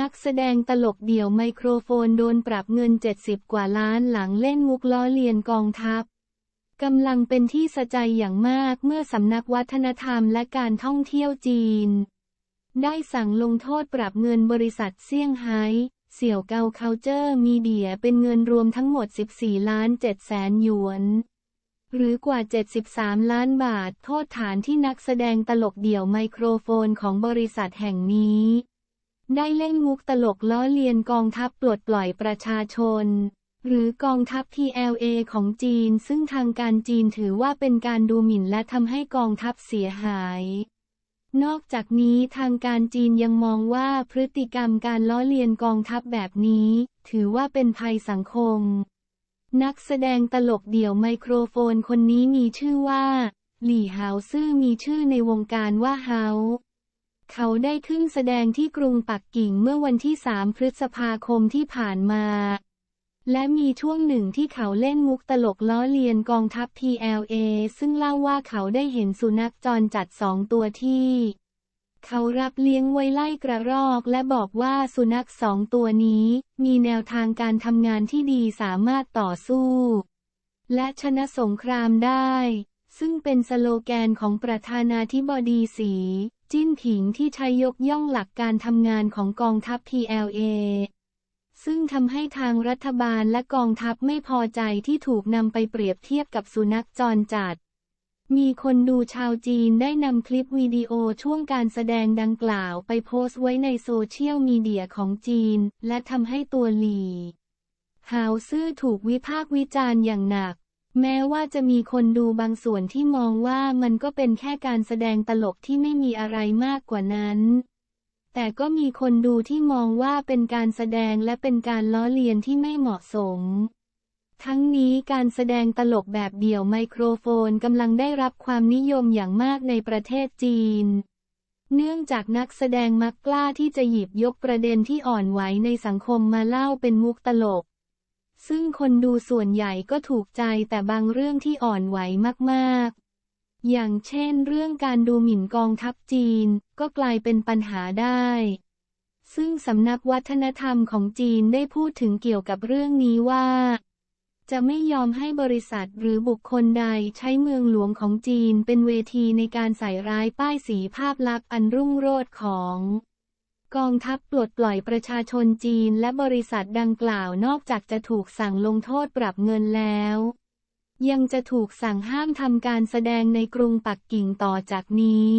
นักแสดงตลกเดี่ยวไมโครโฟนโดนปรับเงิน 70 กว่าล้านหลังเล่นมุกล้อเลียนกองทัพกำลังเป็นที่สะใจอย่างมากเมื่อสำนักวัฒนธรรมและการท่องเที่ยวจีน ได้สั่งลงโทษปรับเงินบริษัทเซี่ยงไฮ้เสี่ยวเกาเคาเจอร์มีเดียเป็นเงินรวมทั้งหมด 14 ล้าน7แสนหยวนหรือกว่า 73 ล้านบาท โทษฐานที่นักแสดงตลกเดี่ยวไมโครโฟนของบริษัทแห่งนี้ ได้เล่นมุกตลกล้อเลียนกองทัพปลดปล่อยประชาชน หรือกองทัพ PLA ของจีน ซึ่งทางการจีนถือว่าเป็นการดูหมิ่นและทำให้กองทัพเสียหาย นอกจากนี้ทางการจีนยังมองว่าพฤติกรรมการล้อเลียนกองทัพแบบนี้ ถือว่าเป็นภัยสังคม นักแสดงตลกเดี่ยวไมโครโฟนคนนี้มีชื่อว่า หลี่หาวซื่อมีชื่อในวงการว่าเฮา เขาได้ขึ้นแสดงที่กรุงปักกิ่งเมื่อวันที่ 3 พฤษภาคมที่ผ่านมา และมีช่วงหนึ่งที่เขาเล่นมุกตลกล้อเลียนกองทัพ PLA ซึ่งเล่าว่าเขาได้เห็นสุนัขจรจัดสองตัวที่ เขารับเลี้ยงไว้ไล่กระรอกและบอกว่าสุนัขสองตัวนี้ มีแนวทางการทำงานที่ดีสามารถต่อสู้ และชนะสงครามได้ ซึ่งเป็นสโลแกนของประธานาธิบดีสี จิ้นผิงที่ใช้ยกย่องหลักการทำงานของกองทัพ PLA ซึ่งทำให้ทางรัฐบาลและกองทัพไม่พอใจที่ถูกนำไปเปรียบเทียบกับสุนัขจรจัด มีคนดูชาวจีนได้นำคลิปวิดีโอช่วงการแสดงดังกล่าวไปโพสต์ไว้ในโซเชียลมีเดียของจีน และทำให้ตัวหลี หาวซื่อถูกวิพากษ์วิจารณ์อย่างหนัก แม้ว่าจะมีคนดูบางส่วนที่มองว่ามันก็เป็นแค่การแสดงตลกที่ไม่มีอะไรมากกว่านั้น แต่ก็มีคนดูที่มองว่าเป็นการแสดงและเป็นการล้อเลียนที่ไม่เหมาะสม ทั้งนี้การแสดงตลกแบบเดี่ยวไมโครโฟนกำลังได้รับความนิยมอย่างมากในประเทศจีน เนื่องจากนักแสดงมักกล้าที่จะหยิบยกประเด็นที่อ่อนไหวในสังคมมาเล่าเป็นมุกตลก ซึ่งคนดูส่วนใหญ่ก็ถูกใจแต่บางเรื่องที่อ่อนไหวมากๆ อย่างเช่นเรื่องการดูหมิ่นกองทัพจีน ก็กลายเป็นปัญหาได้ ซึ่งสำนักวัฒนธรรมของจีนได้พูดถึงเกี่ยวกับเรื่องนี้ว่า จะไม่ยอมให้บริษัทหรือบุคคลใดใช้เมืองหลวงของจีนเป็นเวทีในการใส่ร้ายป้ายสีภาพลักษณ์อันรุ่งโรจน์ของ กองทัพปลดปล่อยประชาชนจีนและบริษัทดังกล่าวนอกจากจะถูกสั่งลงโทษปรับเงินแล้ว ยังจะถูกสั่งห้ามทำการแสดงในกรุงปักกิ่งต่อจากนี้